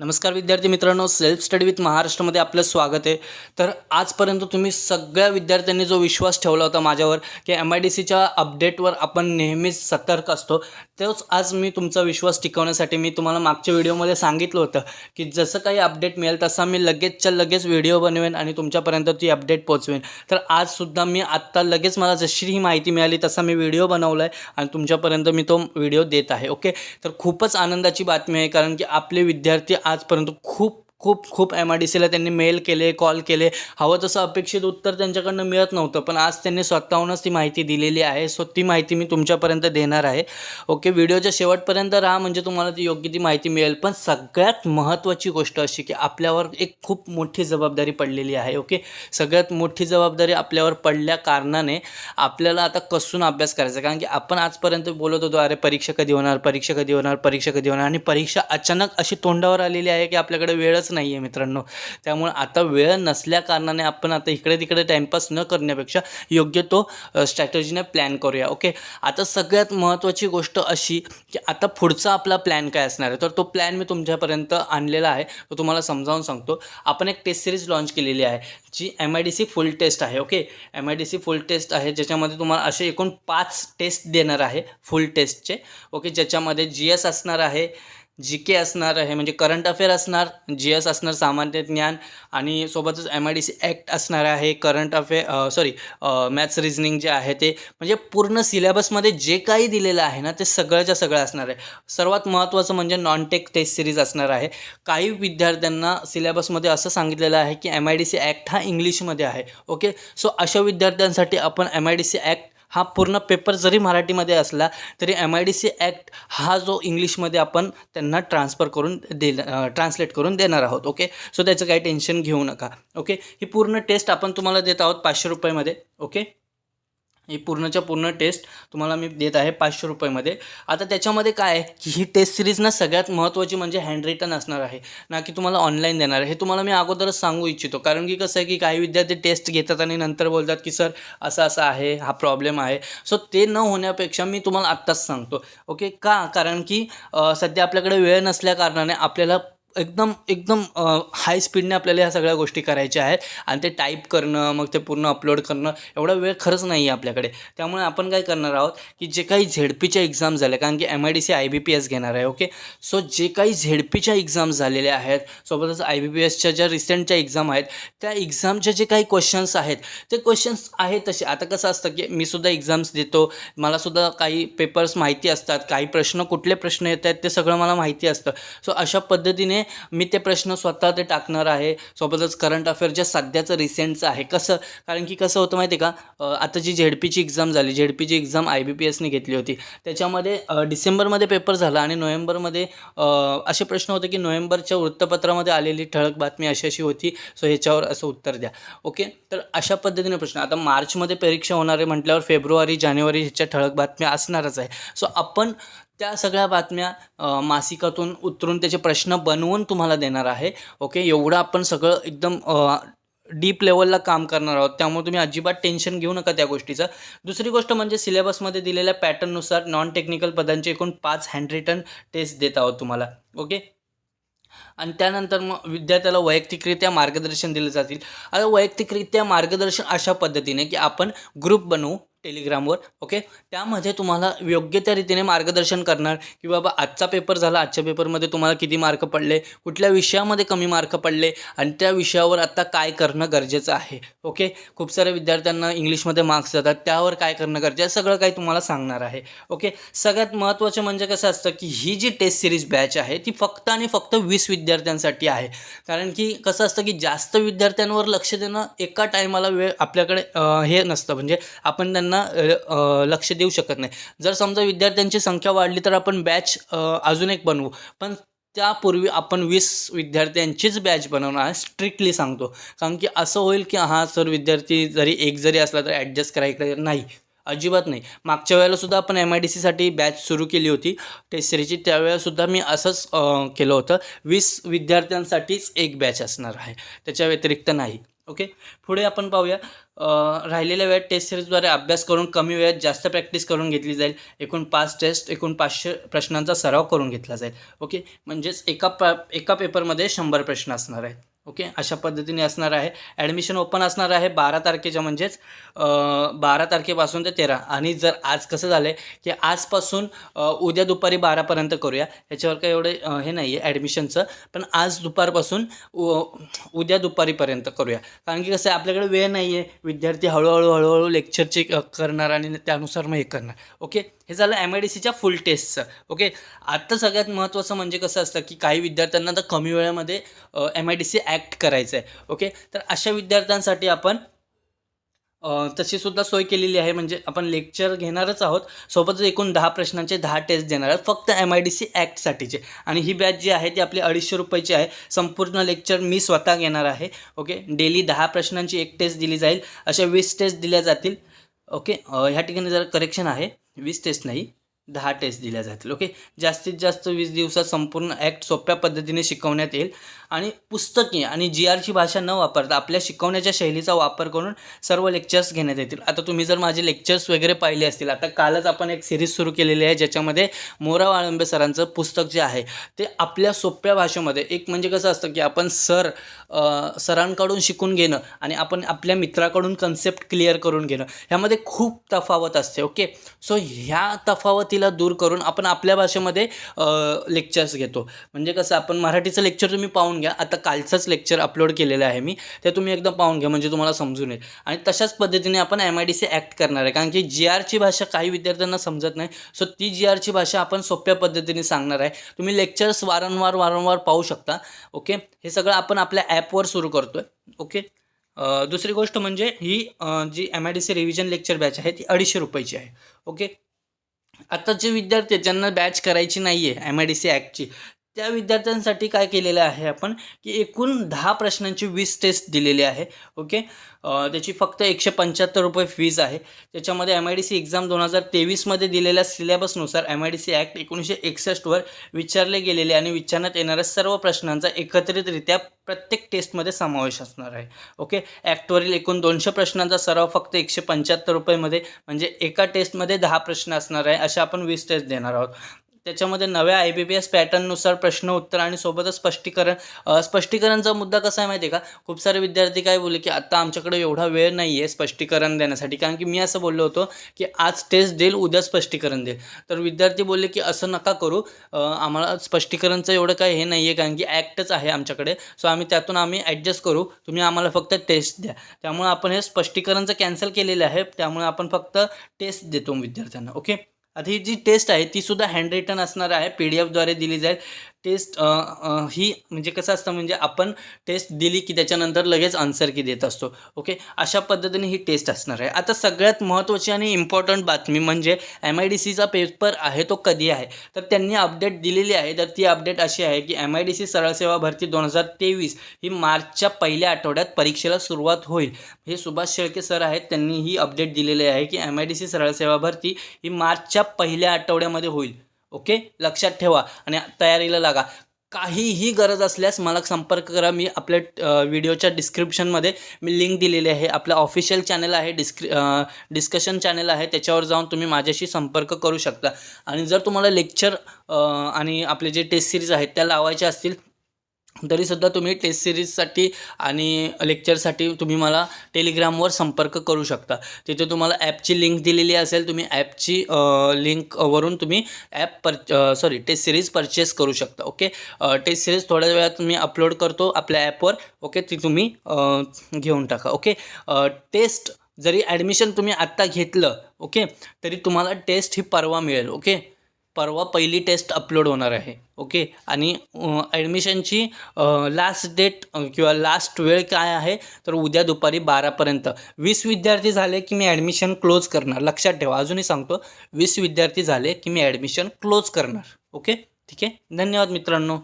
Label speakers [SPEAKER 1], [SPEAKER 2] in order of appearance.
[SPEAKER 1] नमस्कार विद्यार्थी मित्रांनो सेल्फ स्टडी विथ महाराष्ट्रामध्ये आपलं स्वागत आहे. तर आजपर्यंत तुम्ही सगळ्या विद्यार्थ्यांनी जो विश्वास ठेवला होता माझ्यावर की एम आय डी सीच्या अपडेटवर आपण नेहमीच सतर्क असतो. तोच आज मी तुमचा विश्वास टिकवण्यासाठी मी तुम्हाला मागच्या व्हिडिओमध्ये सांगितलं होतं की जसं काही अपडेट मिळेल तसा मी लगेचच्या लगेच व्हिडिओ बनवेन आणि तुमच्यापर्यंत ती अपडेट पोचवेन तर आजसुद्धा मी आत्ता लगेच मला जशी ही माहिती मिळाली तसा मी व्हिडिओ बनवला आहे आणि तुमच्यापर्यंत मी तो व्हिडिओ देत आहे. ओके? तर खूपच आनंदाची बातमी आहे कारण की आपले विद्यार्थी आजपर्यंत खूप खूप खूप एम आय डी सीला त्यांनी मेल केले कॉल केले. हवं तसं अपेक्षित उत्तर त्यांच्याकडनं मिळत नव्हतं पण आज त्यांनी स्वतःहूनच ती माहिती दिलेली आहे. सो ती माहिती मी तुमच्यापर्यंत देणार आहे. ओके व्हिडिओच्या शेवटपर्यंत राहा म्हणजे तुम्हाला ती योग्य ती माहिती मिळेल. पण सगळ्यात महत्त्वाची गोष्ट अशी की आपल्यावर एक खूप मोठी जबाबदारी पडलेली आहे ओके सगळ्यात मोठी जबाबदारी आपल्यावर पडल्या कारणाने आपल्याला आता कसून अभ्यास करायचा कारण की आपण आजपर्यंत बोलत होतो अरे परीक्षा कधी होणार? परीक्षा कधी होणार? परीक्षा कधी होणार? आणि परीक्षा अचानक अशी तोंडावर आलेली आहे की आपल्याकडे वेळच नाही आहे मित्रांनो. त्यामुळे आता वेळ नसल्या कारणाने आपण आता इकडे तिकडे टाईमपास न करण्यापेक्षा योग्य तो स्ट्रॅटजीने प्लॅन करूया ओके आता सगळ्यात महत्त्वाची गोष्ट अशी की आता पुढचा आपला प्लॅन काय असणार आहे? तर तो प्लॅन मी तुमच्यापर्यंत आणलेला आहे. तो तुम्हाला समजावून सांगतो. आपण एक टेस्ट सिरीज लॉन्च केलेली आहे जी M I D C full test आहे okay M I D C full test आहे ज्याच्यामध्ये तुम्हाला असे एकूण पाच टेस्ट देणार आहे फुल टेस्टचे ओके ज्याच्यामध्ये जी एस असणार आहे जी के असणार आहे म्हणजे करंट अफेअर असणार जी एस असणार सामान्य ज्ञान आणि सोबतच M I D C act असणार आहे current affair sorry maths reasoning जे आहे ते म्हणजे पूर्ण सिलेबसमध्ये जे काही दिलेलं आहे ना ते सगळ्याच्या सगळं असणार आहे. सर्वात महत्त्वाचं म्हणजे नॉन टेक टेस्ट सिरीज असणार आहे. काही विद्यार्थ्यांना सिलेबसमध्ये असं सांगितलेलं आहे की M I D C act हा इंग्लिशमध्ये आहे ओके सो अशा विद्यार्थ्यांसाठी आपण M I D C act हा पूर्ण पेपर जरी मराठीमध्ये असला तरी M I D C act हा जो इंग्लिशमध्ये आपण त्यांना ट्रान्सफर करून दे ट्रान्सलेट करून देणार आहोत ओके सो त्याचं काही टेन्शन घेऊ नका ओके ही पूर्ण टेस्ट आपण तुम्हाला देत आहोत पाचशे रुपयामध्ये ओके ही पूर्णच्या पूर्ण टेस्ट तुम्हाला मी देत आहे पाचशे रुपयामध्ये. आता त्याच्यामध्ये काय आहे? की ही टेस्ट सिरीज ना सगळ्यात महत्त्वाची म्हणजे हँड रिटन असणार आहे. ना की तुम्हाला ऑनलाईन देणार आहे. हे तुम्हाला मी अगोदरच सांगू इच्छितो. कारण की कसं आहे की काही विद्यार्थी टेस्ट घेतात आणि नंतर बोलतात की सर असं असं आहे हा प्रॉब्लेम आहे. सो ते न होण्यापेक्षा मी तुम्हाला आत्ताच सांगतो. ओके का? कारण की सध्या आपल्याकडे वेळ नसल्या कारणाने आपल्याला एकदम एकदम हाय स्पीडने आपल्याला ह्या सगळ्या गोष्टी करायच्या आहेत. आणि ते टाईप करणं मग ते पूर्ण अपलोड करणं एवढा वेळ खरंच नाही आहे आपल्याकडे. त्यामुळे आपण काय करणार आहोत की जे काही झेडपीच्या एक्झाम झाल्या कारण की M I D C I B P S घेणार आहे ओके सो जे काही झेडपीच्या एक्झाम झालेल्या आहेत सोबतच आय बी पी एसच्या ज्या रिसेंटच्या एक्झाम आहेत त्या एक्झामचे जे काही क्वेश्चन्स आहेत ते क्वेश्चन्स आहेत तसे. आता कसं असतं की मी सुद्धा एक्झाम्स देतो मलासुद्धा काही पेपर्स माहिती असतात काही प्रश्न कुठले प्रश्न येत आहेत ते सगळं मला माहिती असतं. सो अशा पद्धतीने मी ते प्रश्न स्वतः ते टाकणार आहे. सोबतच करंट अफेअर जे सध्याचं रिसेंटचं आहे. कसं कारण की कसं होतं माहिती आहे का आता जी झेडपीची एक्झाम झाली झेडपीची एक्झाम आय बी पी एसने घेतली होती त्याच्यामध्ये डिसेंबरमध्ये पेपर झाला आणि नोव्हेंबरमध्ये असे प्रश्न होते की नोव्हेंबरच्या वृत्तपत्रामध्ये आलेली ठळक बातमी अशी अशी होती. सो ह्याच्यावर असं उत्तर द्या. ओके तर अशा पद्धतीने प्रश्न. आता मार्चमध्ये परीक्षा होणार आहे म्हटल्यावर फेब्रुवारी जानेवारी ह्याच्या ठळक बातम्या असणारच आहे. सो आपण त्या सगळ्या बातम्या मासिकातून उतरून त्याचे प्रश्न बनवून तुम्हाला देणार आहे. ओके एवढं आपण सगळं एकदम डीप लेवलला काम करणार आहोत. त्यामुळे तुम्ही अजिबात टेन्शन घेऊ नका त्या गोष्टीचं. दुसरी गोष्ट म्हणजे सिलेबसमध्ये दिलेल्या पॅटर्ननुसार नॉन टेक्निकल पदांचे एकूण पाच हँड रिटन टेस्ट देत आहोत तुम्हाला. ओके आणि त्यानंतर मग विद्यार्थ्याला वैयक्तिकरित्या मार्गदर्शन दिलं जातील. आता वैयक्तिकरित्या मार्गदर्शन अशा पद्धतीने की आपण ग्रुप बनवू टेलिग्रामवर ओके? त्यामध्ये तुम्हाला योग्य त्या रीतीने मार्गदर्शन करणार की बाबा आजचा पेपर झाला आजच्या पेपरमध्ये तुम्हाला किती मार्क पडले कुठल्या विषयामध्ये कमी मार्क पडले आणि त्या विषयावर आता काय करणं गरजेचं आहे ओके? खूप साऱ्या विद्यार्थ्यांना इंग्लिशमध्ये मार्क्स जातात त्यावर काय करणं गरजेचं आहे सगळं काही तुम्हाला सांगणार आहे ओके? सगळ्यात महत्त्वाचं म्हणजे कसं असतं की ही जी टेस्ट सिरीज बॅच आहे ती फक्त आणि फक्त वीस विद्यार्थ्यांसाठी आहे. कारण की कसं असतं की जास्त विद्यार्थ्यांवर लक्ष देणं एका टायमाला वेळ आपल्याकडे हे नसतं. म्हणजे आपण त्यांना अं, लक्ष देऊ शकत नाही. जर समजा विद्यार्थ्यांची संख्या वाढली तर आपण बॅच अजून एक बनवू. पण त्यापूर्वी आपण वीस विद्यार्थ्यांचीच बॅच बनवणार आहे स्ट्रिक्टली सांगतो. कारण की असं होईल की हां सर विद्यार्थी जरी एक जरी असला तर ॲडजस्ट करायकडे नाही. अजिबात नाही. मागच्या वेळेलासुद्धा आपण एम आय डी सीसाठी बॅच सुरू केली होती. टेस्ट सिरीजची त्यावेळेलासुद्धा मी असंच केलं होतं. वीस विद्यार्थ्यांसाठीच एक बॅच असणार आहे. त्याच्या व्यतिरिक्त नाही. ओके? पुढे आपण पाहूया. राहिलेल्या वेळात टेस्ट सिरीजद्वारे अभ्यास करून कमी वेळात जास्त प्रॅक्टिस करून घेतली जाईल. एकूण पाच टेस्ट एकूण पाचशे प्रश्नांचा सराव करून घेतला जाईल. ओके? म्हणजेच एका प एका पेपरमध्ये शंभर प्रश्न असणार आहेत. ओके? अशा पद्धतीने असणार आहे. ॲडमिशन ओपन असणार आहे बारा तारखेच्या म्हणजेच बारा तारखेपासून ते तेरा. आणि जर आज कसं झालं आहे की आजपासून उद्या दुपारी बारापर्यंत करूया. ह्याच्यावर काही एवढे हे नाही आहे ॲडमिशनचं पण आज दुपारपासून उ उद्या दुपारीपर्यंत करूया. कारण की कसं आहे आपल्याकडे वेळ नाही आहे विद्यार्थी हळूहळू हळूहळू लेक्चरचे करणार आणि त्यानुसार मग हे करणार. ओके? हे झालं एम आय डी सीच्या फुल टेस्टचं ओके आत्ता सगळ्यात महत्त्वाचं म्हणजे कसं असतं की काही विद्यार्थ्यांना तर कमी वेळेमध्ये M I D C act करायचं आहे ओके तर अशा विद्यार्थ्यांसाठी आपण तशीसुद्धा सोय केलेली आहे. म्हणजे आपण लेक्चर घेणारच आहोत. सोबतच एकूण दहा प्रश्नांचे दहा टेस्ट देणार आहोत. फक्त एम आय डी सी ॲक्टसाठीचे आणि ही बॅच जी आहे ती आपली अडीचशे रुपयाची आहे. संपूर्ण लेक्चर मी स्वतः घेणार आहे. ओके डेली दहा प्रश्नांची एक टेस्ट दिली जाईल. अशा वीस टेस्ट दिल्या जातील. ओके ह्या ठिकाणी जरा करेक्शन आहे वीस टेस्ट नाही. दहा टेस्ट दिल्या जातील ओके जास्तीत जास्त वीस दिवसात संपूर्ण ॲक्ट सोप्या पद्धतीने शिकवण्यात येईल. आणि पुस्तकी आणि जी आरची भाषा न वापरता आपल्या शिकवण्याच्या शैलीचा वापर करून सर्व लेक्चर्स घेण्यात येतील. आता तुम्ही जर माझे लेक्चर्स वगैरे पाहिले असतील आता कालच आपण एक सिरीज सुरू केलेली आहे ज्याच्यामध्ये मोरा वाळंबे सरांचं पुस्तक जे आहे ते आपल्या सोप्या भाषेमध्ये एक म्हणजे कसं असतं की आपण सर सरांकडून शिकून घेणं आणि आपण आपल्या मित्राकडून कन्सेप्ट क्लिअर करून घेणं ह्यामध्ये खूप तफावत असते ओके सो ह्या तफावती तफावतीला दूर करून आपण आपल्या भाषेमध्ये लेक्चर्स घेतो. म्हणजे कसं आपण मराठीचं लेक्चर तुम्ही पाहून घ्या. आता कालचंच लेक्चर अपलोड केलेलं आहे मी. ते तुम्ही एकदा पाहून घ्या म्हणजे तुम्हाला समजून येईल. आणि तशाच पद्धतीने आपण M I D C act करणार आहे. कारण की जी आरची भाषा काही विद्यार्थ्यांना समजत नाही. सो ती जी आरची भाषा आपण सोप्या पद्धतीने सांगणार आहे. तुम्ही लेक्चर्स वारंवार वारंवार पाहू शकता. ओके हे सगळं आपण आपल्या ॲपवर सुरू करतो आहे ओके दुसरी गोष्ट म्हणजे ही जी M I D C revision lecture batch आहे ती अडीचशे रुपयाची आहे. ओके आत्ताचे विद्यार्थी ज्यांना बॅच करायची नाही आहे एम आय डी सी ॲक्टची त्या विद्यार्थ्यांसाठी काय केलेलं आहे आपण? की एकूण दहा प्रश्नांची वीस टेस्ट दिलेली आहे ओके त्याची फक्त एकशे पंच्याहत्तर रुपये फीज आहे. त्याच्यामध्ये M I D C exam दोन हजार तेवीसमध्ये दिलेल्या सिलेबसनुसार M I D C act एकोणीसशे एकसष्टवर विचारले गेलेले आणि विचारण्यात येणाऱ्या सर्व प्रश्नांचा एकत्रितरित्या प्रत्येक टेस्टमध्ये समावेश असणार आहे ओके ॲक्टवरील एकूण दोनशे प्रश्नांचा सराव फक्त एकशे पंच्याहत्तर रुपयेमध्ये म्हणजे एका टेस्टमध्ये दहा प्रश्न असणार आहे अशा आपण वीस टेस्ट देणार आहोत. त्याच्यामध्ये नव्या आय बी पी एस पॅटर्ननुसार प्रश्न उत्तर आणि सोबतच स्पष्टीकरण. स्पष्टीकरणचा मुद्दा कसा आहे माहिती आहे का? खूप सारे विद्यार्थी काय बोलले की आता आमच्याकडे एवढा वेळ नाही आहे स्पष्टीकरण देण्यासाठी. कारण की मी असं बोललो होतो की आज टेस्ट देईल उद्या स्पष्टीकरण देईल. तर विद्यार्थी बोलले की असं नका करू. आम्हाला स्पष्टीकरणचं एवढं काही हे नाही आहे कारण की ॲक्टच आहे आमच्याकडे. सो आम्ही त्यातून आम्ही ॲडजस्ट करू. तुम्ही आम्हाला फक्त टेस्ट द्या. त्यामुळे आपण हे स्पष्टीकरणचं कॅन्सल केलेलं आहे. त्यामुळे आपण फक्त टेस्ट देतो विद्यार्थ्यांना. ओके आता ही जी टेस्ट आहे ती सुद्धा हँड रिटन असणार आहे पी डी एफद्वारे दिली जाईल. टेस्ट ही म्हणजे कसं असतं म्हणजे आपण टेस्ट दिली की त्याच्यानंतर लगेच आन्सर की देत असतो. ओके? अशा पद्धतीने ही टेस्ट असणार आहे. आता सगळ्यात महत्त्वाची आणि इम्पॉर्टंट बातमी म्हणजे एम आय डी सीचा पेपर आहे तो कधी आहे? तर त्यांनी अपडेट दिलेली आहे. तर ती अपडेट अशी आहे की एम आय डी सी सरळ सेवा भरती दोन हजार तेवीस ही मार्चच्या पहिल्या आठवड्यात परीक्षेला सुरुवात होईल. हे सुभाष शेळके सर आहेत त्यांनी ही अपडेट दिलेली आहे की एम आय डी सी सरळ सेवा भरती ही मार्चच्या पहिल्या आठवड्यामध्ये होईल. ओके? लक्षात ठेवा आणि तयारीला लागा. काहीही गरज असल्यास मला संपर्क करा. मी आपल्या व्हिडिओच्या डिस्क्रिप्शनमध्ये मी लिंक दिलेली आहे. आपलं ऑफिशियल चॅनल आहे डिस्क्रि डिस्कशन चॅनल आहे. त्याच्यावर जाऊन तुम्ही माझ्याशी संपर्क करू शकता. आणि जर तुम्हाला लेक्चर आणि आपले जे टेस्ट सिरीज आहेत त्या लावायच्या असतील तरीसुद्धा तुम्ही टेस्ट सिरीजसाठी आणि लेक्चरसाठी तुम्ही मला टेलिग्रामवर संपर्क करू शकता. तिथे तुम्हाला ॲपची लिंक दिलेली असेल तुम्ही ॲपची लिंकवरून तुम्ही ॲप पर सॉरी टेस्ट सिरीज परचेस करू शकता ओके टेस्ट सिरीज थोड्या वेळात मी अपलोड करतो आपल्या ॲपवर ओके ती तुम्ही घेऊन टाका ओके टेस्ट जरी ॲडमिशन तुम्ही आत्ता घेतलं ओके तरी तुम्हाला टेस्ट ही परवा मिळेल ओके परवा पहिली टेस्ट अपलोड होणार आहे ओके आणि ॲडमिशनची लास्ट डेट किंवा लास्ट वेळ काय आहे तर उद्या दुपारी बारापर्यंत वीस विद्यार्थी झाले की मी ॲडमिशन क्लोज करणार. लक्षात ठेवा अजूनही सांगतो वीस विद्यार्थी झाले की मी ॲडमिशन क्लोज करणार ओके ठीक आहे? धन्यवाद मित्रांनो.